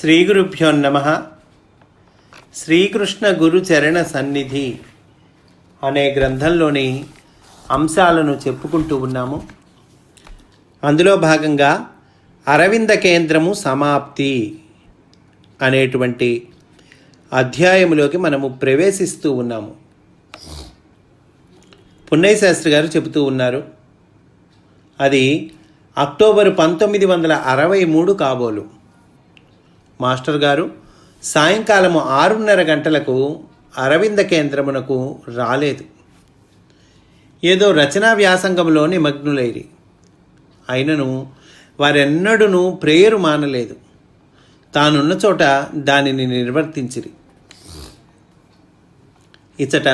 శ్రీ గురుభ్యో నమ. శ్రీకృష్ణ గురు చరణ సన్నిధి అనే గ్రంథంలోని అంశాలను చెప్పుకుంటూ ఉన్నాము. అందులో భాగంగా అరవింద కేంద్రము సమాప్తి అనేటువంటి అధ్యాయములోకి మనము ప్రవేశిస్తూ ఉన్నాము. పున్నయ్య శాస్త్రి గారు చెబుతూ ఉన్నారు అది అక్టోబర్ పంతొమ్మిది వందల అరవై మూడు కాబోలు. మాస్టర్ గారు సాయంకాలము ఆరున్నర గంటలకు అరవింద కేంద్రమునకు రాలేదు. ఏదో రచనా వ్యాసంగంలో నిమగ్నులైరి అయినను వారెన్నడూను ప్రేయరు మానలేదు. తానున్న చోట దానిని నిర్వర్తించిరి. ఇచ్చట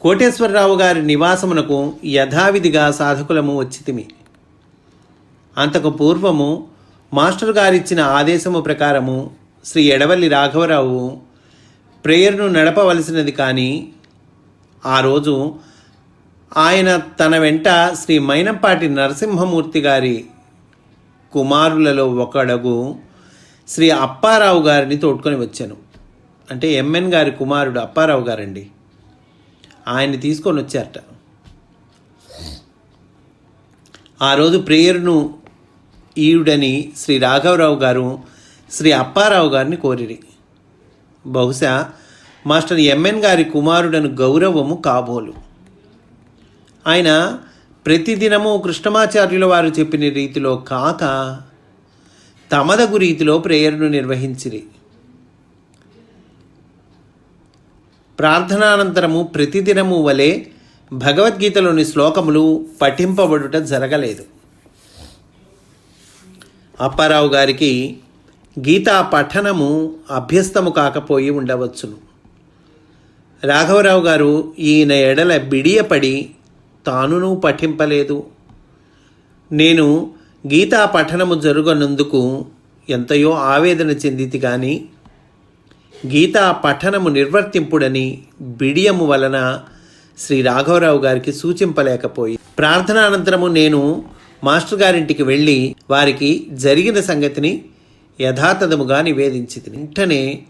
కోటేశ్వరరావు గారి నివాసమునకు యథావిధిగా సాధకులము వచ్చితిమి. అంతకు పూర్వము మాస్టర్ గారిచ్చిన ఆదేశము ప్రకారము శ్రీ ఎడవల్లి రాఘవరావు ప్రేయర్ను నడపవలసినది కానీ ఆ రోజు ఆయన తన వెంట శ్రీ మైనంపాటి నరసింహమూర్తి గారి కుమారులలో ఒకడగు శ్రీ అప్పారావు గారిని తోడ్కొని వచ్చాను. అంటే ఎంఎన్ గారి కుమారుడు అప్పారావు గారండి. ఆయన్ని తీసుకొని వచ్చారట. ఆ రోజు ప్రేయర్ను ఈయుడని శ్రీ రాఘవరావు గారు శ్రీ అప్పారావు గారిని కోరిరి. బహుశా మాస్టర్ ఎంఎన్ గారి కుమారుడను గౌరవము కాబోలు. ఆయన ప్రతిదినము కృష్ణమాచార్యుల వారు చెప్పిన రీతిలో కాక తమదగు రీతిలో ప్రేయర్ను నిర్వహించిరి. ప్రార్థనానంతరము ప్రతిదినము వలె భగవద్గీతలోని శ్లోకములు పఠింపబడుట జరగలేదు. అప్పారావు గారికి గీతా పఠనము అభ్యస్తము కాకపోయి ఉండవచ్చును. రాఘవరావు గారు ఈయన ఎడల బిడియపడి తానును పఠింపలేదు. నేను గీతా పఠనము జరుగనందుకు ఎంతయో ఆవేదన చెందితి కానీ గీతా పఠనము నిర్వర్తింపుడని బిడియము వలన శ్రీ రాఘవరావు గారికి సూచింపలేకపోయి ప్రార్థనానంతరము నేను మాస్టర్ గారింటికి వెళ్ళి వారికి జరిగిన సంగతిని యథాతథముగా నివేదించింది. వెంటనే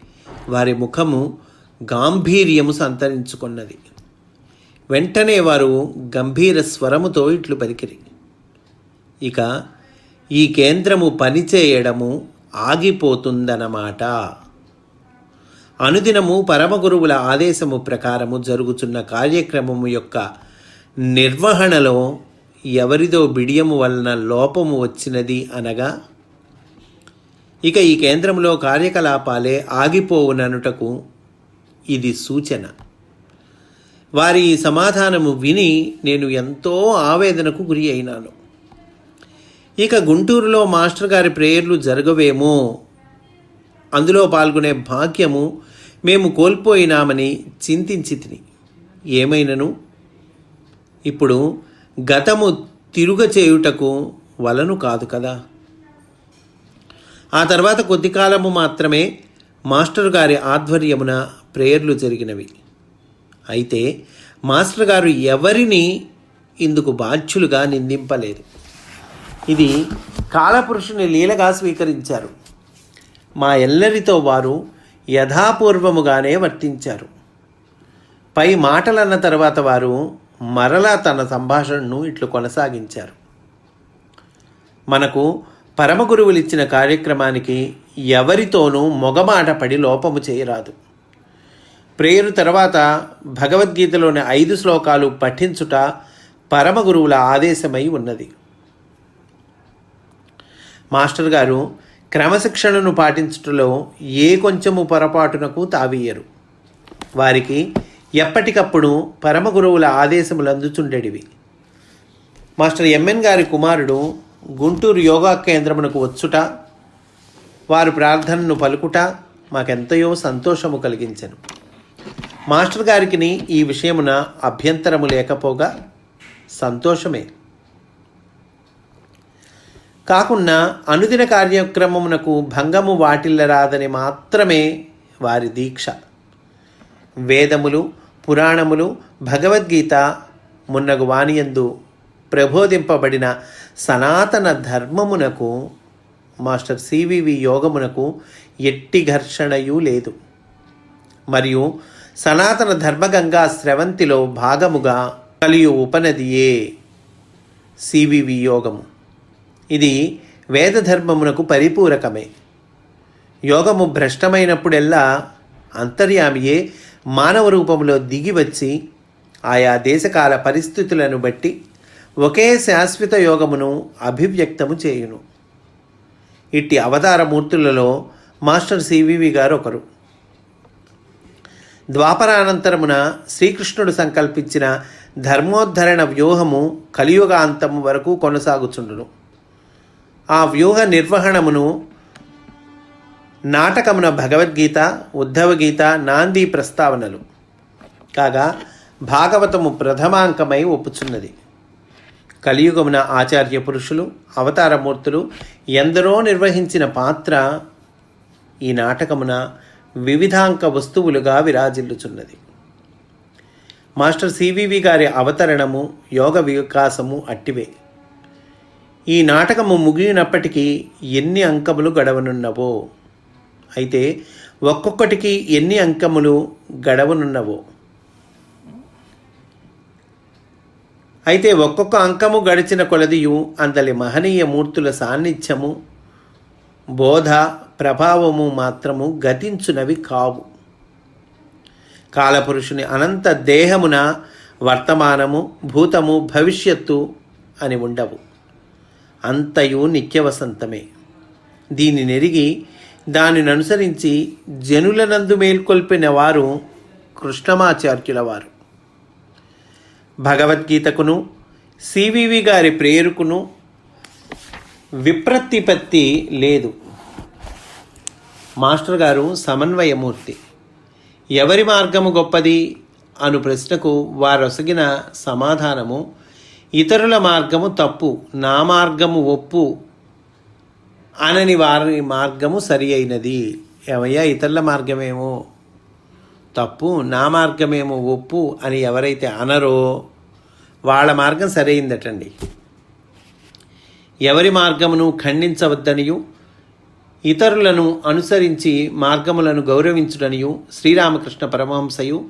వారి ముఖము గాంభీర్యము సంతరించుకున్నది. వెంటనే వారు గంభీర స్వరముతో ఇట్లు పలికిరి. ఇక ఈ కేంద్రము పనిచేయడము ఆగిపోతుందన్నమాట. అనుదినము పరమగురువుల ఆదేశము ప్రకారము జరుగుతున్న కార్యక్రమము యొక్క నిర్వహణలో ఎవరిదో బిడియము వలన లోపము వచ్చినది అనగా ఇక ఈ కేంద్రంలో కార్యకలాపాలే ఆగిపోవుననుటకు ఇది సూచన. వారి సమాధానము విని నేను ఎంతో ఆవేదనకు గురి అయినాను. ఇక గుంటూరులో మాస్టర్ గారి ప్రేయర్లు జరగవేమో అందులో పాల్గొనే భాగ్యము మేము కోల్పోయినామని చింతించి తిని ఏమైనను? ఇప్పుడు గతము తిరుగ చేయుటకు వలను కాదు కదా. ఆ తర్వాత కొద్ది కాలము మాత్రమే మాస్టర్ గారి ఆధ్వర్యమున ప్రేయర్లు జరిగినవి. అయితే మాస్టర్ గారు ఎవరిని ఇందుకు బాధ్యులుగా నిందింపలేదు. ఇది కాలపురుషుని లీలగా స్వీకరించారు. మా ఎల్లరితో వారు యథాపూర్వముగానే వర్తించారు. పై మాటలన్న తర్వాత వారు మరలా తన సంభాషణను ఇట్లు కొనసాగించారు. మనకు పరమగురువులిచ్చిన కార్యక్రమానికి ఎవరితోనూ మొగమాట పడి లోపము చేయరాదు. ప్రేయరు తర్వాత భగవద్గీతలోని ఐదు శ్లోకాలు పఠించుట పరమగురువుల ఆదేశమై ఉన్నది. మాస్టర్ గారు క్రమశిక్షణను పాటించుటలో ఏ కొంచెము పొరపాటునకు తావీయరు వారికి ఎప్పటికప్పుడు పరమ గురువుల ఆదేశములు అందుచుండేటివి మాస్టర్ ఎంఎన్ గారి కుమారుడు గుంటూరు యోగా కేంద్రమునకు వచ్చుట వారు ప్రార్థనను పలుకుట మాకెంతయో సంతోషము కలిగించను. మాస్టర్ గారికి ఈ విషయమున అభ్యంతరము లేకపోగా సంతోషమే. కాకుండా అనుదిన కార్యక్రమమునకు భంగము వాటిల్లరాదని మాత్రమే వారి దీక్ష. వేదములు పురాణములు భగవద్గీత మున్నగు వాణియందు ప్రబోధింపబడిన సనాతన ధర్మమునకు మాస్టర్ సివివి యోగమునకు ఎట్టి ఘర్షణయు లేదు. మరియు సనాతన ధర్మగంగా స్రవంతిలో భాగముగా కలియు ఉపనదియే సివివి యోగము. ఇది వేదధర్మమునకు పరిపూరకమే. యోగము భ్రష్టమైనప్పుడెల్లా అంతర్యామియే మానవ రూపంలో దిగి వచ్చి ఆయా దేశకాల పరిస్థితులను బట్టి ఒకే శాశ్వత యోగమును అభివ్యక్తము చేయును. ఇట్టి అవతార మూర్తులలో మాస్టర్ సివివి గారు ఒకరు. ద్వాపరానంతరమున శ్రీకృష్ణుడు సంకల్పించిన ధర్మోద్ధరణ వ్యూహము కలియుగాంతం వరకు కొనసాగుచుండును. ఆ వ్యూహ నిర్వహణమును నాటకమున భగవద్గీత ఉద్ధవగీత నాంది ప్రస్తావనలు. కాగా భాగవతము ప్రథమాంకమై ఒప్పుచున్నది. కలియుగమున ఆచార్య పురుషులు అవతారమూర్తులు ఎందరో నిర్వహించిన పాత్ర ఈ నాటకమున వివిధాంక వస్తువులుగా విరాజిల్లుచున్నది. మాస్టర్ సివివి గారి అవతరణము యోగ వికాసము అట్టివే. ఈ నాటకము ముగినప్పటికీ ఎన్ని అంకములు గడవనున్నవో అయితే ఒక్కొక్కటికి ఎన్ని అంకములు గడవనున్నవో? అయితే ఒక్కొక్క అంకము గడిచిన కొలదియు అందలి మహనీయ మూర్తుల సాన్నిధ్యము బోధ ప్రభావము మాత్రము గతించునవి కావు. కాలపురుషుని అనంత దేహమున వర్తమానము భూతము భవిష్యత్తు అని ఉండవు. అంతయు నిత్యవసంతమే. దీని నెరిగి దానిని అనుసరించి జనులనందు మేల్కొల్పిన వారు కృష్ణమాచార్యుల వారు భగవద్గీతకును సివివి గారి ప్రేరుకును విప్రతిపత్తి లేదు. మాస్టర్ గారు సమన్వయమూర్తి. ఎవరి మార్గము గొప్పది అను ప్రశ్నకు వారొసగిన సమాధానము ఇతరుల మార్గము తప్పు నా మార్గము ఒప్పు అనని వారి మార్గము సరి అయినది ఏమయ్యా ఇతరుల మార్గమేమో తప్పు నా మార్గమేమో ఒప్పు అని ఎవరైతే అనరో వాళ్ళ మార్గం సరైందటండి. ఎవరి మార్గమును ఖండించవద్దనియు ఇతరులను అనుసరించి మార్గములను గౌరవించుడనియు శ్రీరామకృష్ణ పరమహంసయు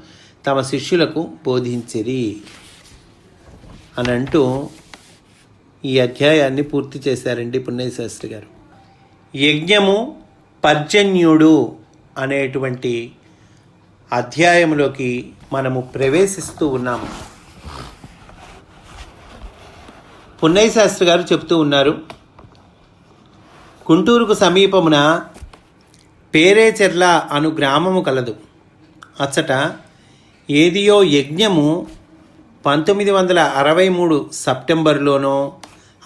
తమ శిష్యులకు బోధించిరి. అని అంటూ ఈ అధ్యాయాన్ని పూర్తి చేశారండి పున్నయ్య శాస్త్రి గారు. యజ్ఞము పర్జన్యుడు అనేటువంటి అధ్యాయంలోకి మనము ప్రవేశిస్తూ ఉన్నాము పున్నయ్య శాస్త్రి గారు చెప్తూ ఉన్నారు గుంటూరుకు సమీపమున పేరేచెర్ల అను గ్రామము కలదు. అచ్చట ఏదియో యజ్ఞము పంతొమ్మిది వందల అరవై మూడు సెప్టెంబర్లోనో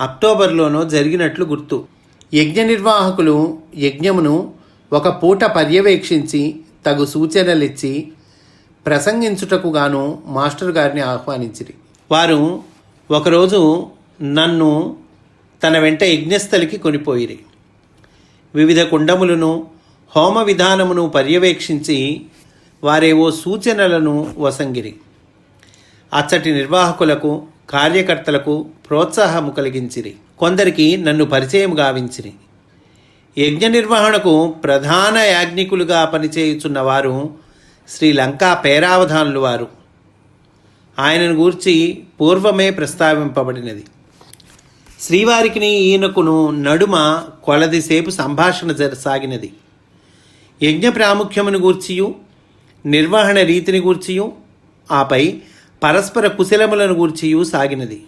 అక్టోబర్లోనో జరిగినట్లు గుర్తు. యజ్ఞ నిర్వాహకులు యజ్ఞమును ఒక పూట పర్యవేక్షించి తగు సూచనలిచ్చి ప్రసంగించుటకు గాను మాస్టర్ గారిని ఆహ్వానించిరి. వారు ఒకరోజు నన్ను తన వెంట యజ్ఞస్థలికి కొనిపోయిరి. వివిధ కుండములను హోమ విధానమును పర్యవేక్షించి వారేవో సూచనలను వసంగిరి. అచ్చటి నిర్వాహకులకు కార్యకర్తలకు ప్రోత్సాహము కలిగించిరి. కొందరికి నన్ను పరిచయం గావించిరి. యజ్ఞ నిర్వహణకు ప్రధాన యాజ్ఞికులుగా పనిచేయుచున్న వారు శ్రీలంకా పేరావధానులు వారు. ఆయనను గూర్చి పూర్వమే ప్రస్తావింపబడినది. శ్రీవారికిని ఈయనకును నడుమ కొలదిసేపు సంభాషణ జర సాగినది. యజ్ఞ ప్రాముఖ్యమును గూర్చియు నిర్వహణ రీతిని గూర్చియు ఆపై పరస్పర కుశలములను గూర్చియు సాగినది.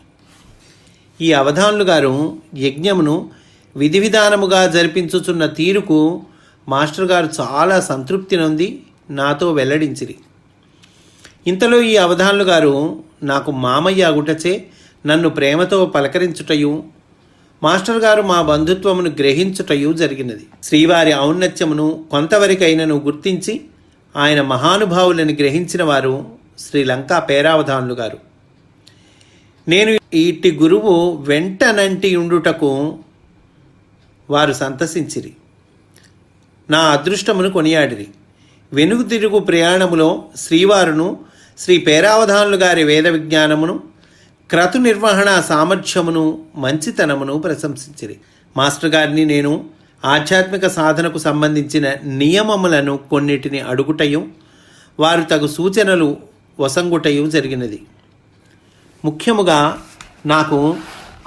ఈ అవధానులు గారు యజ్ఞమును విధి విధానముగా జరిపించుచున్న తీరుకు మాస్టర్ గారు చాలా సంతృప్తి నొంది నాతో వెల్లడించిరి. ఇంతలో ఈ అవధానులు గారు నాకు మామయ్య అగుటచే నన్ను ప్రేమతో పలకరించుటయు మాస్టర్ గారు మా బంధుత్వమును గ్రహించుటయు జరిగినది. శ్రీవారి ఔన్నత్యమును కొంతవరకైనను గుర్తించి ఆయన మహానుభావులను గ్రహించిన వారు శ్రీలంక పేరావధానులు గారు. నేను ఇట్టి గురువు వెంటనంటి ఉండుటకు వారు సంతసించిరి. నా అదృష్టమును కొనియాడిరి. వెనుగు తిరుగు ప్రయాణములో శ్రీవారును శ్రీ పేరావధానులు గారి వేద విజ్ఞానమును క్రతు నిర్వహణ సామర్థ్యమును మంచితనమును ప్రశంసించిరి. మాస్టర్ గారిని నేను ఆధ్యాత్మిక సాధనకు సంబంధించిన నియమములను కొన్నిటిని అడుగుటయు వారు తగు సూచనలు వసంగుటయు జరిగినది. ముఖ్యముగా నాకు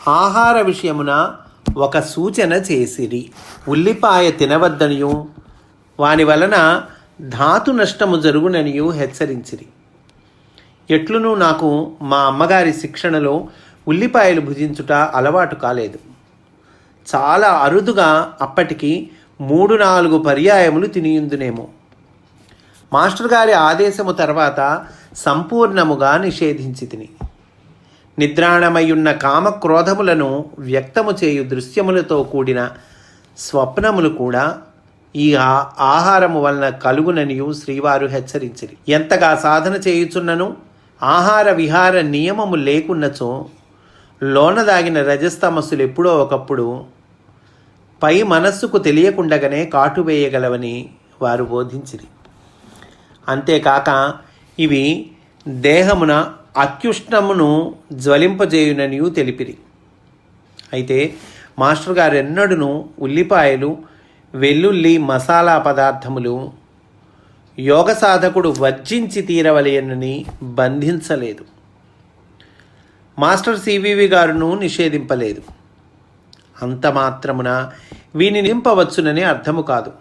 ఆహార విషయమున ఒక సూచన చేసిరి. ఉల్లిపాయ తినవద్దనియు వాని వలన ధాతు నష్టము జరుగుననియు హెచ్చరించిరి. ఎట్లునూ నాకు మా అమ్మగారి శిక్షణలో ఉల్లిపాయలు భుజించుట అలవాటు కాలేదు. చాలా అరుదుగా అప్పటికి మూడు నాలుగు పర్యాయములు తినియుందునేమో. మాస్టర్ గారి ఆదేశము తర్వాత సంపూర్ణముగా నిషేధించి తిని నిద్రాణమయ్యున్న కామక్రోధములను వ్యక్తము చేయు దృశ్యములతో కూడిన స్వప్నములు కూడా ఈ ఆ- ఆహారము వలన కలుగుననియు శ్రీవారు హెచ్చరించిరి. ఎంతగా సాధన చేయుచున్నను? ఆహార విహార నియమము లేకున్నచో లోనదాగిన రజస్తమస్సులు ఎప్పుడో ఒకప్పుడు పై మనస్సుకు తెలియకుండగానే కాటు వేయగలవని వారు బోధించిరి. అంతేకాక ఇవి దేహమున అత్యుష్ణమును జ్వలింపజేయుననియు తెలిపిరి. అయితే మాస్టర్ గారు ఎన్నడూను ఉల్లిపాయలు వెల్లుల్లి మసాలా పదార్థములు యోగ సాధకుడు వర్జించి తీరవలయనని బంధించలేదు. Master CVV గారును నిషేధింపలేదు. అంత మాత్రమున వీని నింపవచ్చునని అర్థము కాదు.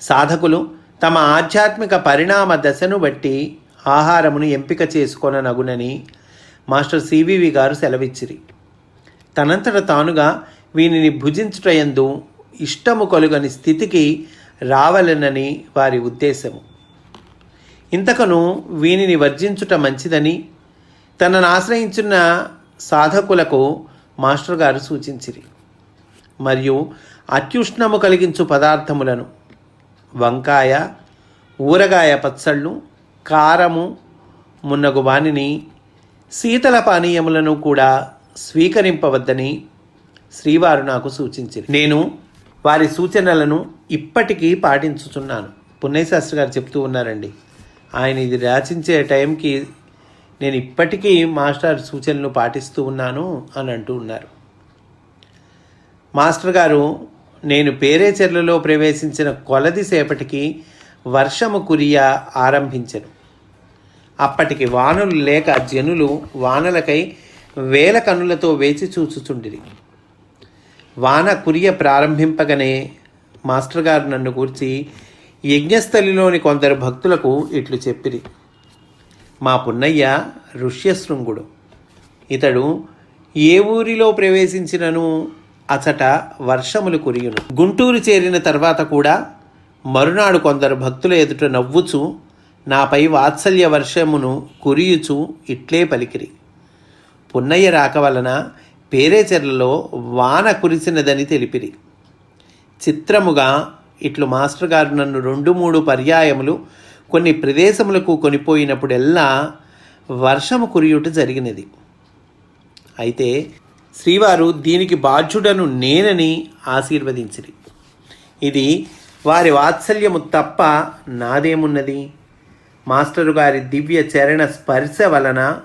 సాధకులు తమ ఆధ్యాత్మిక పరిణామ దశను బట్టి ఆహారమును ఎంపిక చేసుకొననగునని మాస్టర్ సివివి గారు సెలవిచ్చిరి. తనంతట తానుగా వీనిని భుజించుటయందు ఇష్టము కలుగని స్థితికి రావలెనని వారి ఉద్దేశము. ఇంతకను వీనిని వర్జించుట మంచిదని తనను ఆశ్రయించున్న సాధకులకు మాస్టర్ గారు సూచించిరి. మరియు అత్యుష్ణము కలిగించు పదార్థములను వంకాయ ఊరగాయ పచ్చళ్ళు కారము మున్నగు వానిని శీతల పానీయములను కూడా స్వీకరింపవద్దని శ్రీవారు నాకు సూచించింది నేను వారి సూచనలను ఇప్పటికీ పాటించుచున్నాను. పుణ్యశాస్త్రి గారు చెప్తూ ఉన్నారండి ఆయన ఇది రచించే టైంకి నేను ఇప్పటికీ మాస్టర్ సూచనలు పాటిస్తూ ఉన్నాను అని అంటూ ఉన్నారు. మాస్టర్ గారు నేను పేరేచెర్లలో ప్రవేశించిన కొలది సేపటికి వర్షము కురియా ఆరంభించను. అప్పటికి వానలు లేక జనులు వానలకై వేల కన్నులతో వేచి చూచుచుండిరి. వాన కురియ ప్రారంభింపగానే మాస్టర్ గారు నన్ను కూర్చి యజ్ఞస్థలిలోని కొందరు భక్తులకు ఇట్లు చెప్పిరి. మా పున్నయ్య ఋష్యశృంగుడు ఇతడు ఏ ఊరిలో ప్రవేశించినను అచట వర్షములు కురియును. గుంటూరు చేరిన తర్వాత కూడా మరునాడు కొందరు భక్తుల ఎదుట నవ్వుచు నాపై వాత్సల్య వర్షమును కురియుచు ఇట్లే పలికిరి. పున్నయ్య రాక వలన పేరేచెర్లలో వాన కురిసినదని తెలిపిరి. చిత్రముగా ఇట్లు మాస్టర్ గారు నన్ను రెండు మూడు పర్యాయములు కొన్ని ప్రదేశములకు కొనిపోయినప్పుడెల్లా వర్షము కురియుట జరిగినది. అయితే శ్రీవారు దీనికి బాధ్యుడను నేనని ఆశీర్వదించిరి. ఇది వారి వాత్సల్యము తప్ప నాదేమున్నది? మాస్టరు గారి దివ్య చరణ స్పర్శ వలన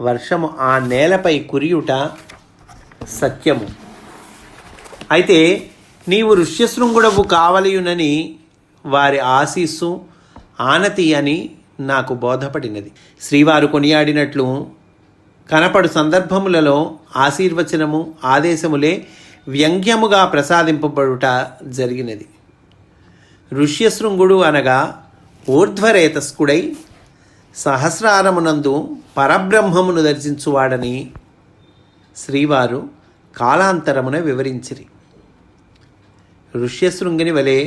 వర్షము ఆ నేలపై కురియుట సత్యము. అయితే నీవు ఋష్యశృంగుడవు కావలయునని వారి ఆశీస్సు ఆనతి అని నాకు బోధపడినది. శ్రీవారు కొనియాడినట్లు కనపడు సందర్భములలో ఆశీర్వచనము ఆదేశములే వ్యంగ్యముగా ప్రసాదింపబడుట జరిగినది. ఋష్యశృంగుడు అనగా ఊర్ధ్వరేతస్కుడై సహస్రారమునందు పరబ్రహ్మమును దర్శించువాడని శ్రీవారు కాలాంతరమున వివరించిరి. ఋష్యశృంగిని వలె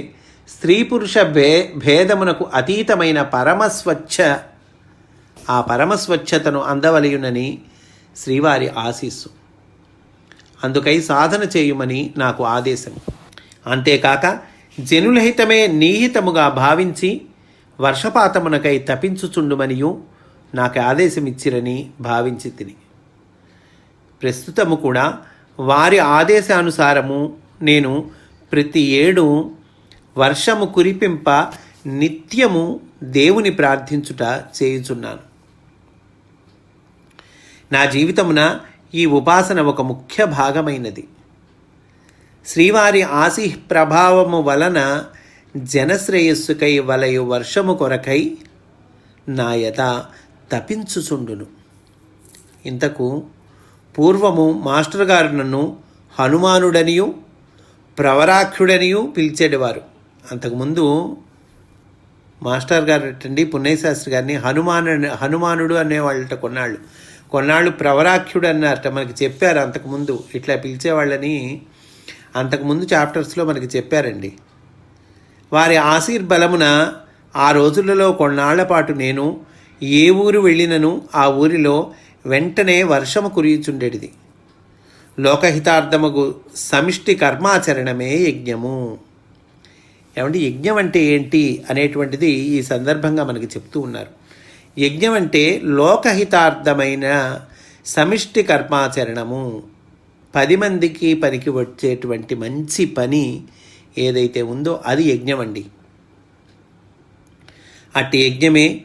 స్త్రీ పురుష భే భేదమునకు అతీతమైన పరమస్వచ్ఛ ఆ పరమస్వచ్ఛతను అందవలయునని శ్రీవారి ఆశీస్సు. అందుకై సాధన చేయుమని నాకు ఆదేశం అంతేకాక జనులహితమే నీహితముగా భావించి వర్షపాతమునకై తపించుచుండుమనియు నాకు ఆదేశమిచ్చిరని భావించి తిని. ప్రస్తుతము కూడా వారి ఆదేశానుసారము నేను ప్రతి ఏడు వర్షము కురిపింప నిత్యము దేవుని ప్రార్థించుట చేయుచున్నాను. నా జీవితమున ఈ ఉపాసన ఒక ముఖ్య భాగమైనది. శ్రీవారి ఆశీ ప్రభావము వలన జనశ్రేయస్సుకై వలయు వర్షము కొరకై నాయత తపించుచుండును. ఇంతకు పూర్వము మాస్టర్ గారు నన్ను హనుమానుడనియు ప్రవరాక్షుడనియు పిలిచేటివారు అంతకుముందు మాస్టర్ గారు అండి పుణ్యశాస్త్రి గారిని హనుమాను హనుమానుడు అనేవాళ్ళట కొన్నాళ్ళు. కొన్నాళ్ళు ప్రవరాఖ్యుడు అన్నారట మనకి చెప్పారు అంతకుముందు ఇట్లా పిలిచేవాళ్ళని అంతకుముందు చాప్టర్స్లో మనకి చెప్పారండి. వారి ఆశీర్బలమున ఆ రోజులలో కొన్నాళ్ళపాటు నేను ఏ ఊరు వెళ్ళినను ఆ ఊరిలో వెంటనే వర్షము కురియుచుండేటిది లోకహితార్థముకు సమిష్టి కర్మాచరణమే యజ్ఞము. ఏమంటే యజ్ఞం అంటే ఏంటి అనేటువంటిది ఈ సందర్భంగా మనకి చెప్తూ ఉన్నారు. యజ్ఞం అంటే లోకహితార్థమైన సమిష్టి కర్మాచరణము. పది మందికి పనికి వచ్చేటువంటి మంచి పని ఏదైతే ఉందో అది యజ్ఞం అండి అట్టి యజ్ఞమే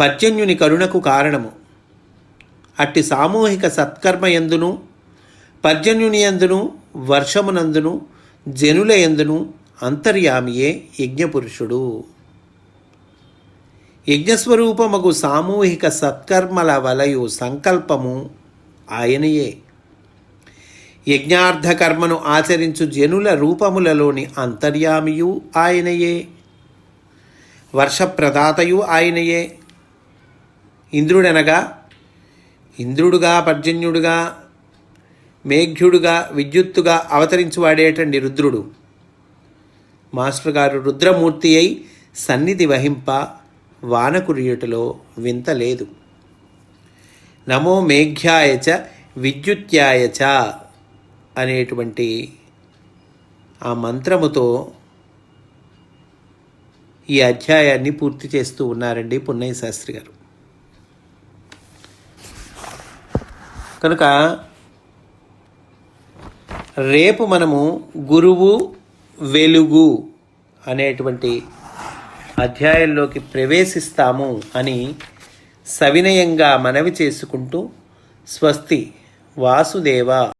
పర్జన్యుని కరుణకు కారణము. అట్టి సామూహిక సత్కర్మ ఎందును పర్జన్యుని ఎందును వర్షమునందును జనుల ఎందును అంతర్యామియే యజ్ఞపురుషుడు. యజ్ఞస్వరూపముకు సామూహిక సత్కర్మల వలయు సంకల్పము ఆయనయే. యజ్ఞార్థకర్మను ఆచరించు జనుల రూపములలోని అంతర్యామియు ఆయనయే. వర్షప్రదాతయు ఆయనయే. ఇంద్రుడనగా ఇంద్రుడుగా పర్జన్యుడుగా మేఘ్యుడుగా విద్యుత్తుగా అవతరించువాడేటండి రుద్రుడు. మాస్టర్ గారు రుద్రమూర్తి అయి సన్నిధి వహింప వానకురియుటలో వింత లేదు. నమో మేఘ్యాయ చ విద్యుత్యాయ చ అనేటువంటి ఆ మంత్రముతో ఈ అధ్యాయాన్ని పూర్తి చేస్తూ ఉన్నారండి పున్నయ్య శాస్త్రి గారు. కనుక రేపు మనము గురువు వెలుగు అనేటువంటి అధ్యాయంలోకి ప్రవేశిస్తాము అని సవినయంగా మనవి చేసుకుంటూ స్వస్తి వాసుదేవ.